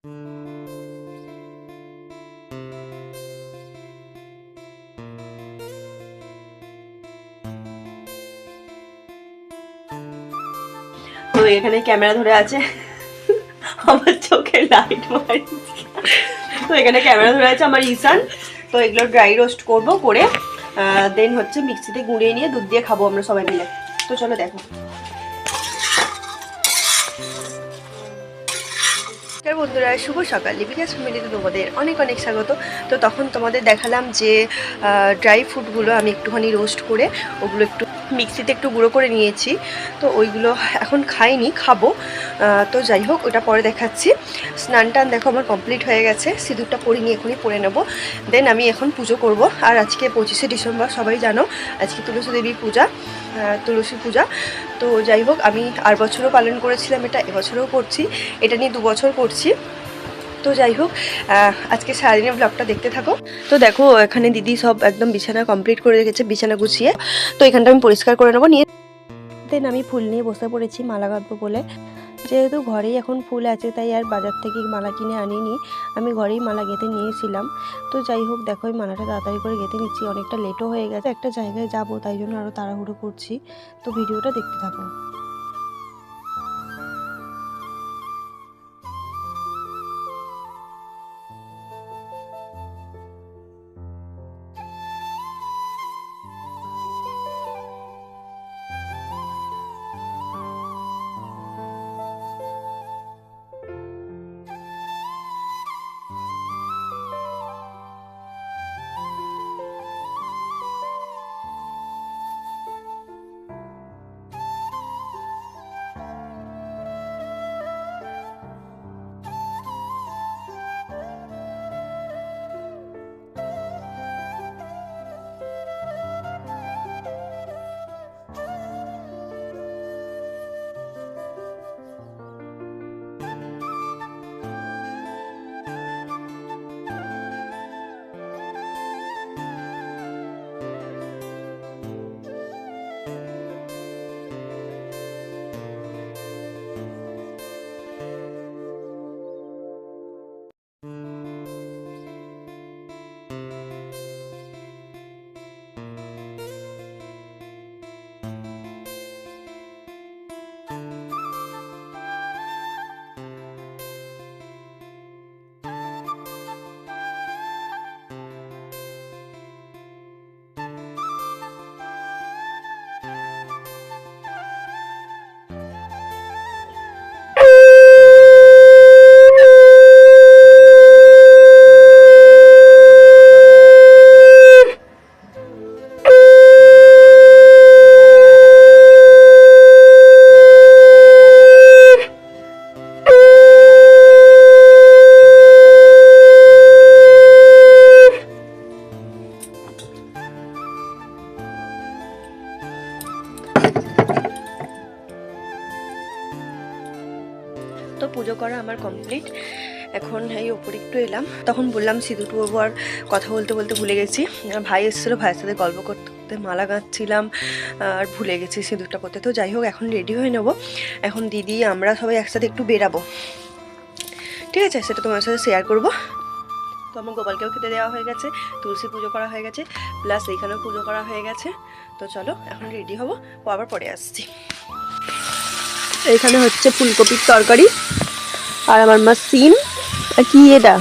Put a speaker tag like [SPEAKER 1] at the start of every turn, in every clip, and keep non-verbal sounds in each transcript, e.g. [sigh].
[SPEAKER 1] তো এখানে ক্যামেরা ধরে আছে। আমার চোখে লাইট তো এখানে ক্যামেরা ধরে আছে আমার ইসান তো এগুলো ড্রাই রোস্ট করব করে দেন হচ্ছে মিক্সিতে গুঁড়িয়ে নিয়ে দুধ দিয়ে খাব আমরা সবাই মিলে। তো চলো দেখো। বন্ধুরা, শুভ সকাল। লিপিকা ফ্যামিলিতে তোমাদের অনেক অনেক স্বাগত। তো তখন তোমাদের দেখালাম যে ড্রাই ফ্রুটগুলো আমি একটুখানি রোস্ট করে, ওগুলো একটু মিক্সিতে একটু গুঁড়ো করে নিয়েছি। তো ওইগুলো এখন খাইনি, খাব। তো যাই হোক, ওটা পরে দেখাচ্ছি। স্নান টান দেখো আমার কমপ্লিট হয়ে গেছে। সিঁদুরটা পরে নিয়ে এখনই পরে নেব। দেন আমি এখন পুজো করব। আর আজকে পঁচিশে ডিসেম্বর, সবাই জানো, আজকে তুলসী দেবীর পূজা। তুলসী পূজা। তো যাই হোক, আমি আর বছরও পালন করেছিলাম এটা, এবছরও করছি। এটা নিয়ে দু বছর করছি। তো যাই হোক আজকে সারাদিনের ব্লগটা দেখতে থাকো। তো দেখো, এখানে দিদি সব একদম বিছানা কমপ্লিট করে রেখেছে, বিছানা গুছিয়ে। তো এখানটা আমি পরিষ্কার করে নেব, নিয়ে দেন আমি ফুল নিয়ে বসে পড়েছি, মালা গাঁথবো বলে। যেহেতু ঘরেই এখন ফুল আছে, তাই আর বাজার থেকে মালা কিনে আনিনি। আমি ঘরেই মালা গেঁথে নিয়েছিলাম। তো যাই হোক, দেখো ওই মালাটা তাড়াতাড়ি করে গেঁথে নিচ্ছি। অনেকটা লেটও হয়ে গেছে। একটা জায়গায় যাব, তাই জন্য আরও তাড়াহুড়ো করছি। তো ভিডিওটা দেখতে থাকো। পুজো করা আমার কমপ্লিট এখন এই ওপরে একটু এলাম। তখন বললাম সিঁদুর পরবো আর কথা বলতে বলতে ভুলে গেছি। ভাই এসেছিল, ভাইয়ের সাথে গল্প করতে মালা গাঁথছিলাম, আর ভুলে গেছি সিঁদুরটা করতে তো যাই হোক, এখন রেডি হয়ে নেব। এখন দিদি, আমরা সবাই একসাথে একটু বেরাবো। ঠিক আছে, সেটা তোমার সাথে শেয়ার করব। তো আমার গোপালকেও খেতে দেওয়া হয়ে গেছে, তুলসী পুজো করা হয়ে গেছে প্লাস এইখানেও পুজো করা হয়ে গেছে। তো চলো, এখন রেডি হব। আবার পরে আসছি। এখানে হচ্ছে ফুলকপির তরকারি আর আমার মা সিম আর কি এটা?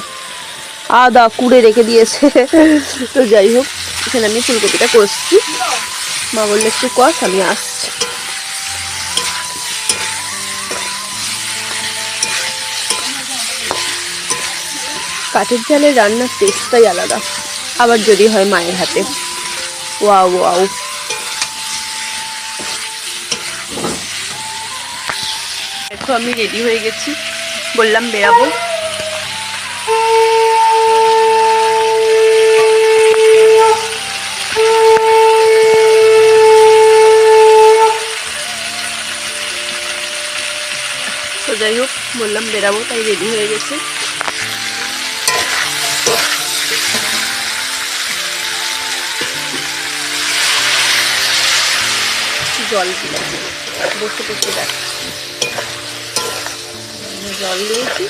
[SPEAKER 1] আদা কুড়ে রেখে দিয়েছে। [laughs] তো যাই হোক, এখানে আমি ফুলকপিটা করছি মা বললে, একটু কষ, আমি আসছি। কাঠের জালে রান্নার টেস্টটাই আলাদা। আবার যদি হয় মায়ের হাতে। Wow wow. দেখো আমি রেডি হয়ে গেছি। বললাম, বেরাবো। তো যাই হোক, বললাম, বেরাবো, তাই রেডি হয়ে গেছে। জল বসে বসে দেখ জল দিয়েছি।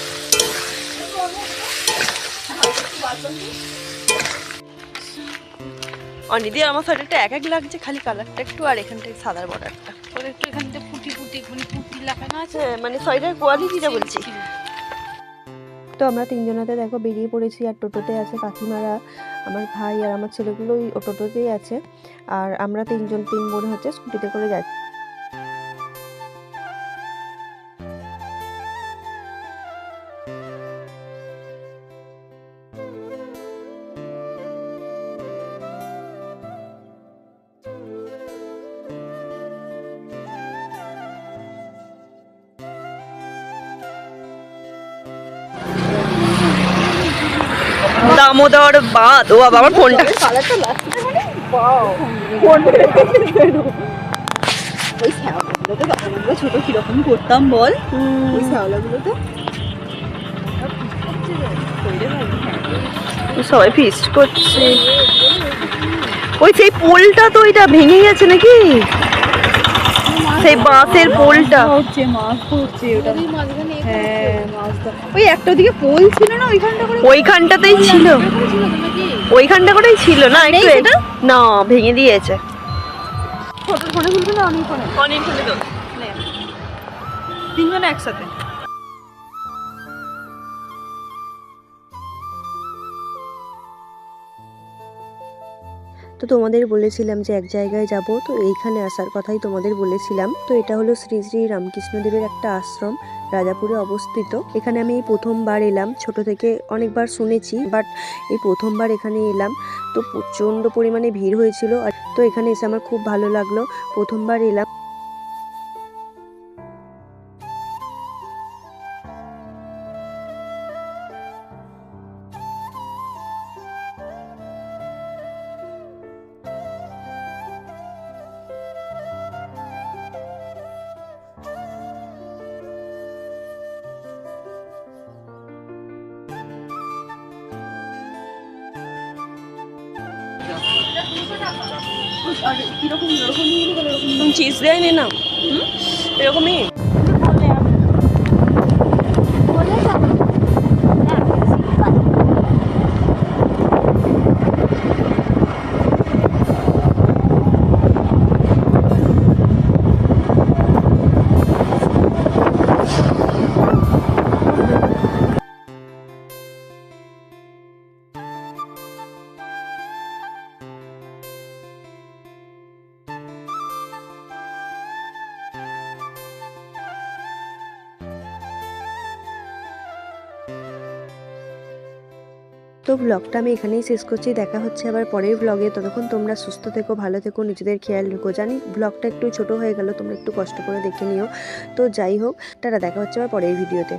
[SPEAKER 1] অনিদি আমার সোয়েটারটা এক এক লাগছে খালি কালারটা একটু আর এখানটায় সাদার বর্ডারটা
[SPEAKER 2] তোর একটু এখানটা ফুটি ফুটি মানে ফুটি লাগানো আছে?
[SPEAKER 1] হ্যাঁ মানে সোয়েটার কোয়ালিটিটা বলছি। তো আমরা তিনজনাতে দেখো বেরিয়ে পড়েছি আর টোটোতে আছে কাকিমারা আমার ভাই আর আমার ছেলেগুলো ওই টোটোতেই আছে। আর আমরা তিনজন তিন বোন হচ্ছে স্কুটিতে করে যাচ্ছি। দামোদর বাদ ও বাবা, আমার ফোনটা।
[SPEAKER 3] ওই শ্যাওলাগুলোতে আমরা ছোট কীরকম করতাম বল ওই শ্যাওলাগুলোতে
[SPEAKER 1] সবাই ফিস্ট করছে। ওই সেই পোলটা তো ওইটা ভেঙে গেছে নাকি? সেই বাঁশের পোলটা।
[SPEAKER 3] হচ্ছে মাছ ধরছে ওটা।
[SPEAKER 2] ওই
[SPEAKER 3] হ্যাঁ ওই একটা দিকে পোল ছিল না ওইখানটা করে
[SPEAKER 1] ওইখানটাতেই ছিল। ওইখানটা করেই ছিল না? একটু
[SPEAKER 3] সেটা?
[SPEAKER 1] না ভেঙে দিয়েছে।
[SPEAKER 3] ছোট ফোনে খুলবে না? অনেক ফোনে
[SPEAKER 1] অনেক ফোনে তো
[SPEAKER 3] তিনজনে একসাথে।
[SPEAKER 1] তো তোমাদের বলেছিলাম যে এক জায়গায় যাব, তো এইখানে আসার কথাই তোমাদের বলেছিলাম। তো এটা হলো শ্রী শ্রী রামকৃষ্ণদেবের একটা আশ্রম, রাজাপুরে অবস্থিত। এখানে আমি এই প্রথমবার এলাম, ছোট থেকে অনেকবার শুনেছি, বাট এই প্রথমবার এখানে এলাম। তো প্রচণ্ড পরিমাণে ভিড় হয়েছিল, আর তো এখানে এসে আমার খুব ভালো লাগল। প্রথমবার এলাম। চিজ দেয়নি না এরকমই। তো ব্লগটা আমি এখানেই শেষ করছি। দেখা হচ্ছে আবার পরের ব্লগে ততক্ষণ তোমরা সুস্থ থেকো, ভালো থেকো, নিজেদের খেয়াল রেখো। জানি ব্লগটা একটু ছোট হয়ে গেল, তোমরা একটু কষ্ট করে দেখে নিও। তো যাই হোক তারা দেখা হচ্ছে আবার পরের ভিডিওতে